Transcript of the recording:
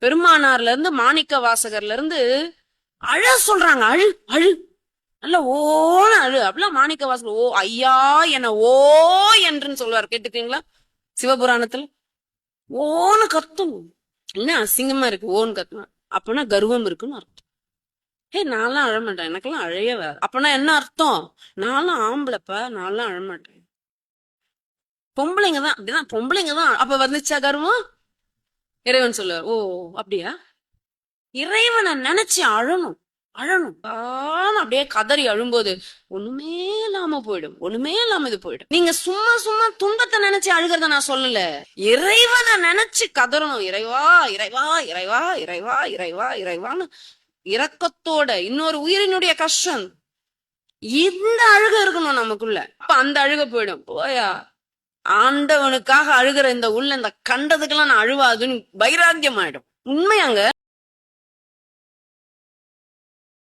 பெருமானார்ல இருந்து மாணிக்க வாசகர்ல இருந்து அழ சொல்றாங்க. அழு அழு. நல்ல ஓன அழு. அப்படிலாம் மாணிக்க வாசகர் ஓ ஐயா என ஓ என்றுன்னு சொல்லுவார். கேட்டுக்கிறீங்களா? சிவபுராணத்துல. ஓன்னு கத்தும். என்ன அசிங்கமா இருக்கு ஓன்னு கத்தணும் அப்பனா கர்வம் இருக்குன்னு அர்த்தம். ஏ நான்லாம் அழமாட்டேன் எனக்கெல்லாம் அழைய வராது. அப்பனா என்ன அர்த்தம்? நான்லாம் ஆம்பளைப்பா நான்லாம் அழமாட்டேன் பொம்பளைங்க தான் அப்படிதான். பொம்பளைங்க தான். அப்ப வந்துச்சா கர்வம்? இறைவன் சொல்லுவார் ஓ அப்படியா? இறைவனை நினைச்சு அழணும் அழணும். அப்படியே கதறி அழும்போது ஒண்ணுமே இல்லாம போயிடும் ஒண்ணுமே இல்லாம இது போயிடும். நீங்க சும்மா சும்மா துன்பத்தை நினைச்சு அழுகிறத நான் சொல்லல. இறைவனை நினைச்சு கதறணும். இறைவா இறைவா இறைவா இறைவா இறைவா இறைவான்னு இரக்கத்தோட இன்னொரு உயிரினுடைய கஷ்டம். இந்த அழுக இருக்கணும் நமக்குள்ள. அப்ப அந்த அழுக போயிடும். போயா ஆண்டவனுக்காக அழுகிற இந்த உள்ள இந்த கண்டதுக்கெல்லாம் நான் அழுவாதுன்னு வைராக்கியம் ஆயிடும் உண்மையாங்க.